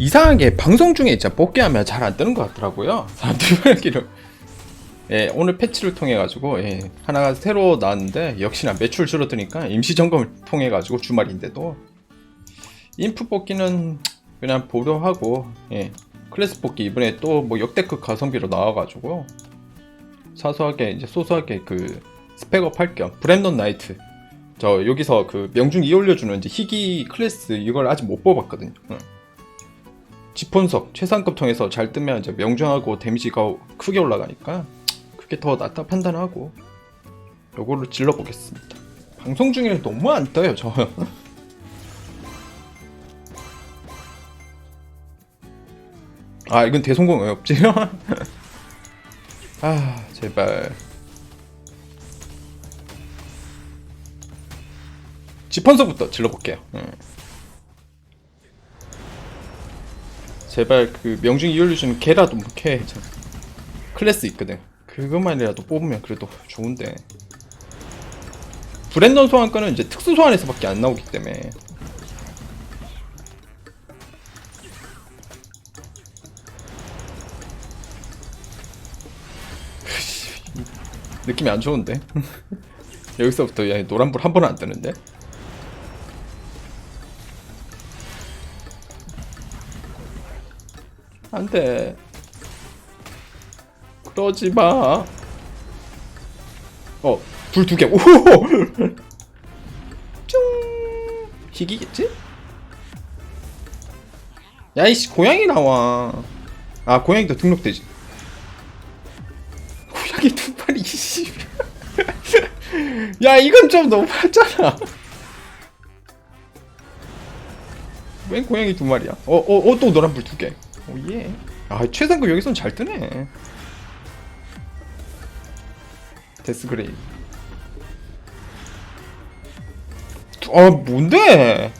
이상하게 방송 중에 진짜 뽑기하면 잘 안 뜨는 것 같더라고요. 사람들이 말기를. 예, 오늘 패치를 통해 가지고 예, 하나가 새로 나왔는데 역시나 매출 줄어드니까 임시 점검을 통해 가지고 주말인데도 인프 뽑기는 그냥 보려하고 예, 클래스 뽑기 이번에 또 뭐 역대급 가성비로 나와가지고 사소하게 이제 소소하게 그 스펙업 할 겸 브랜던 나이트 저 여기서 그 명중 2 올려주는 이제 희귀 클래스 이걸 아직 못 뽑았거든요. 응. 지폰석 최상급 통해서 잘 뜨면 이제 명중하고 데미지가 크게 올라가니까 그게 더 낫다 판단하고 요거를 질러 보겠습니다. 방송 중에 너무 안 떠요 저. 아 이건 대성공 왜 없지? 아 제발 지펀서부터 질러볼게요. 음. 제발 그 명중 개라도 뭐 캐. 저 클래스 있거든. 그것만이라도 뽑으면 그래도 좋은데. 브랜던 소환권은 이제 특수 소환에서밖에 안 나오기 때문에. 느낌이 안 좋은데. 여기서부터 야 노란불 한 번은 안 뜨는데. 안 돼. 그러지 마. 어, 불 두 개. 오! 쭝! 희귀겠지? 야, 이씨, 고양이 나와. 아, 고양이도 등록되지. 고양이 두 마리, 이씨. 야, 이건 좀 너무하잖아. 웬 고양이 두 마리야? 어, 어, 어, 또 노란불 두 개. 오, 예. 아, 최상급 여기선 잘 뜨네. 데스그레이. 아, 뭔데?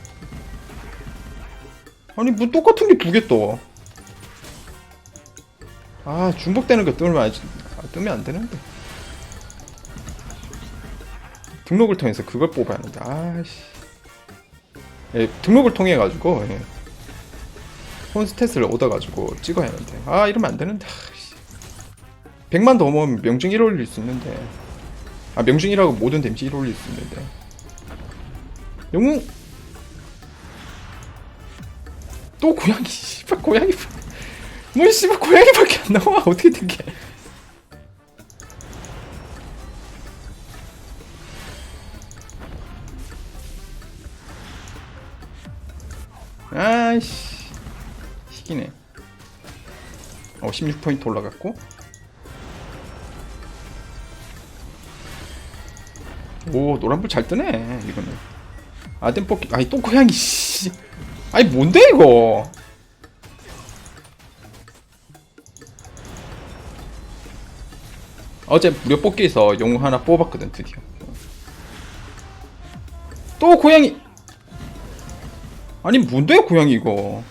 아니, 뭐 똑같은 게 두 개 떠. 아, 중복되는 거 뜨면 안, 아, 뜨면 안 되는데. 등록을 통해서 그걸 뽑아야 하는데, 아씨. 예, 등록을 통해 가지고 예. 폰스탯을 얻어가지고 찍어야 하는데. 아 이러면 안 되는데. 아씨. 100만 더 모으면 명중 1 올릴 수 있는데. 아 명중 1하고 모든 데미지 1 올릴 수 있는데. 영웅 또 고양이 씨발 고양이 뭐 씨발 고양이밖에 안 나와. 어떻게 된게? 아이씨 희기네. 어 16포인트 올라갔고. 오 노란불 잘 뜨네 이거는. 아덴 뽑기 아니 또 고양이 씨. 아니 뭔데 이거? 어제 무료 뽑기에서 영웅 하나 뽑았거든 드디어. 또 고양이! 아니 뭔데 고양이 이거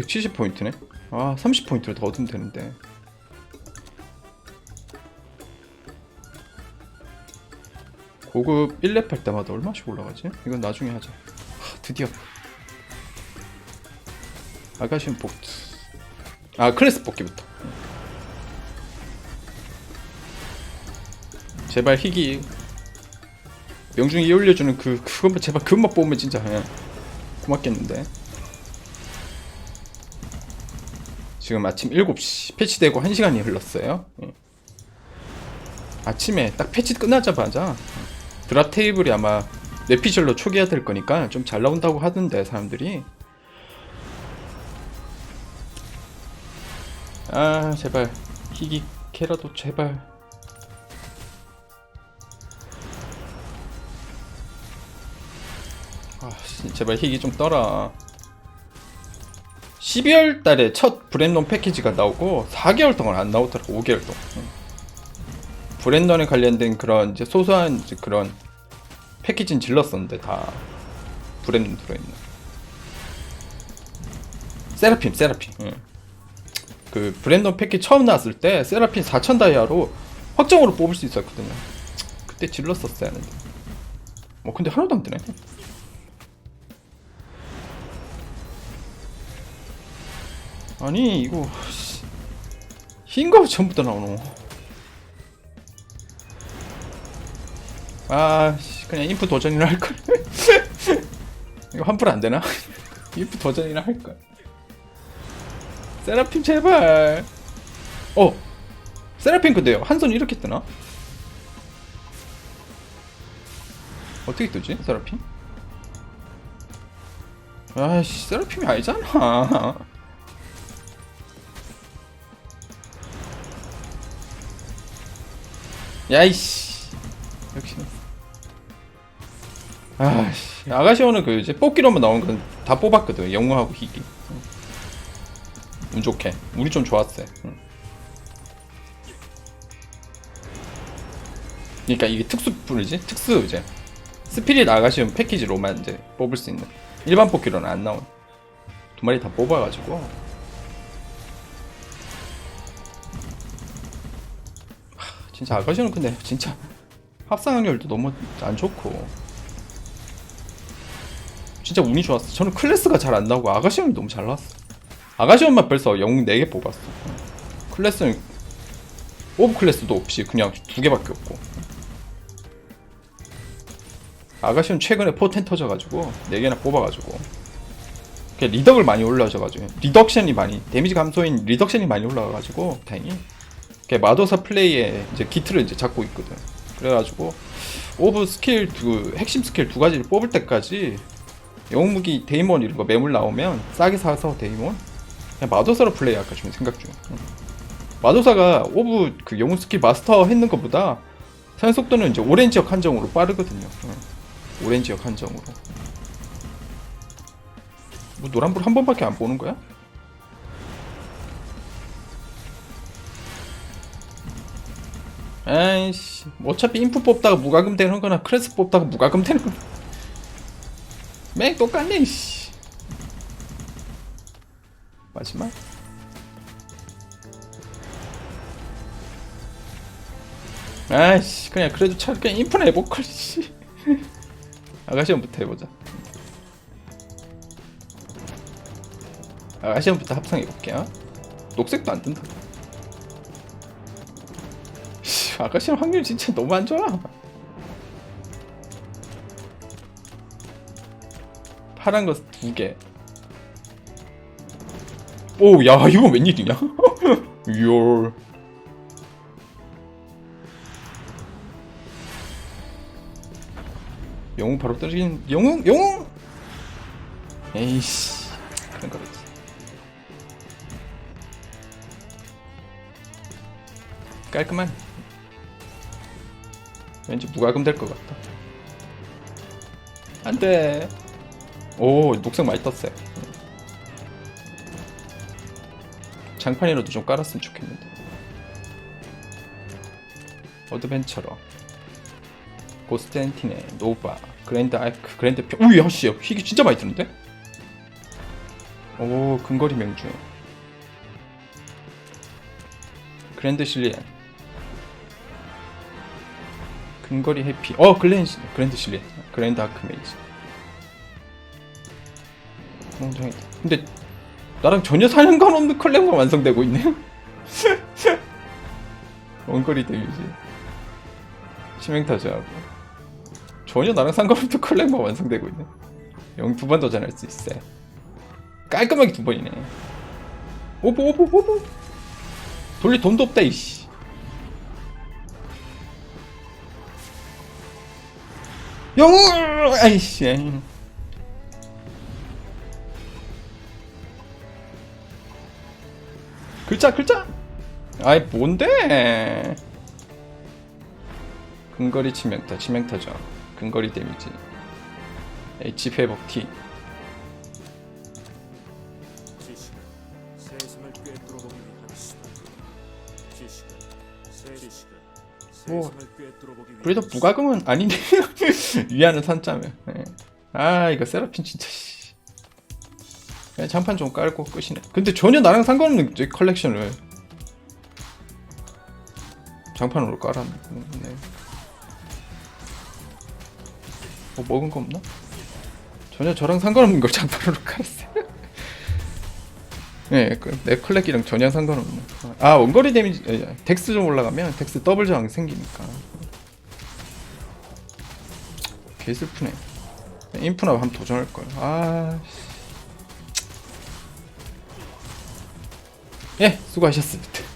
170포인트네? 아 30포인트를 더 얻으면 되는데. 고급 1렙 할 때마다 얼마씩 올라가지? 이건 나중에 하자. 하, 드디어. 아가시온 복트. 아 클래스 뽑기부터. 제발 희귀. 명중이 올려주는 그 그것만 제발 그것만 뽑으면 진짜 예, 고맙겠는데 지금 아침 7시 패치되고 1시간이 흘렀어요 예. 아침에 딱 패치 끝나자마자 드랍 테이블이 아마 뇌피셜로 초기화 될 거니까 좀 잘 나온다고 하던데 사람들이 아 제발 희귀 캐라도 제발 아, 씨, 제발 희귀 좀 떠라. 12월 달에 첫 브랜던 패키지가 나오고 4개월 동안 안 나오더라고. 5개월 동안. 응. 브랜던에 관련된 그런 이제 소소한 이제 그런 패키지는 질렀었는데 다 브랜던 들어있는. 세라핀, 세라핀. 응. 그 브랜던 패키지 처음 나왔을 때 세라핀 4,000 다이아로 확정으로 뽑을 수 있었거든요. 그때 질렀었어야 하는데. 뭐 근데 하나도 안 뜨네. 아니 이거 씨. 흰거 전부 다 나오노 아 씨, 그냥 인프 도전이나 할걸 이거 환불 안되나? 인프 도전이나 할걸 세라핌 제발 어 세라핌 근데요 한손 이렇게 뜨나? 어떻게 뜨지 세라핌? 아이씨 세라핌이 아니잖아 야이씨. 역시. 아씨. 아가시오는 그 이제 뽑기로만 나온 건 다 뽑았거든. 영웅하고 희귀. 응. 운 좋게. 운이 좀 좋았어요. 응. 그러니까 이게 특수 뿌리지? 특수 이제 스피릿 아가시온 패키지로만 이제 뽑을 수 있는. 일반 뽑기로는 안 나온. 두 마리 다 뽑아가지고 진짜 아가시오는 근데 진짜 합상 확률도 너무 안 좋고. 진짜 운이 좋았어. 저는 클래스가 잘 안 나오고 아가시온이 너무 잘 나왔어. 아가시온만 벌써 영웅 4개 뽑았어. 클래스는 오브 클래스도 없이 그냥 두 개밖에 없고. 아가시온 최근에 포텐 터져가지고 4개나 뽑아가지고. 리덕을 많이 올라져가지고 리덕션이 많이 데미지 감소인 리덕션이 많이 올라가가지고 다행히 마도사 플레이에 이제 기틀을 이제 잡고 있거든 그래가지고 오브 스킬 두 핵심 스킬 두 가지를 뽑을 때까지 영웅 무기 데이몬 이런 거 매물 나오면 싸게 사서 데이몬 그냥 마도사로 플레이할까 지금 생각 중 응. 마도사가 오브 그 영웅 스킬 마스터 했는 것보다 사용 속도는 이제 오렌 지역 한정으로 빠르거든요 응. 오렌 지역 한정으로 뭐 노란불 한 번밖에 안 보는 거야? 아이씨 뭐 어차피 인프 뽑다가 무과금 되는 거나 크레스 뽑다가 무과금 되는 거나 맹 똑같네 이씨. 마지막. 아이씨 그냥 그래도 차라리 그냥 인프나 해볼걸 씨. 아가시험부터 해보자. 아가시험부터 합성해볼게요. 녹색도 안 뜬다 아가시험 확률 진짜 너무 안 좋아 파란 거 두 개. 오, 야, 이거 웬일이냐? 열. 영웅 바로 떨어지긴 영웅 영웅 에이씨 그런 거겠지 깔끔한 왠지 무과금 될 것 같다. 안 돼. 오 녹색 많이 떴어요. 장판이라도 좀 깔았으면 좋겠는데. 어드벤처러. 고스트 엔티네 노바 그랜드 아이크 그랜드 표 우야 씨 희귀 진짜 많이 뜨는데? 오 근거리 명중. 그랜드 실리안 근거리 해피 어 글렌 그랜드 실리안 그랜드 아크메이지 엉덩이다. 근데 나랑 전혀 상관없는 컬렉만 완성되고 있네. 원거리 데미지. 치명타지하고 전혀 나랑 상관없는 컬렉만 완성되고 있네. 영 두 번 도전할 수 있어. 깔끔하게 두 번이네. 오보 오보 오보. 돌릴 돈도 없다 이씨. 영웅! 아이씨. 글자 글자? 아이 뭔데? 근거리 치명타 치명타죠. 근거리 데미지. HP 회복 T 뭐, 그래도 무과금은 아니네 위안은 산자면. 예. 아 이거 세라핀 진짜 씨. 그냥 장판 좀 깔고 끝이네. 근데 전혀 나랑 상관없는 이 컬렉션을. 장판으로 깔았네. 뭐 먹은 거 없나? 전혀 저랑 상관없는 걸 장판으로 깔았어 그, 내 클렉이랑 전혀 상관없네. 아, 원거리 데미지, 예, 덱스 좀 올라가면 덱스 더블 저항 생기니까. 개 슬프네. 인프나 한번 도전할걸. 아. 씨. 예, 수고하셨습니다.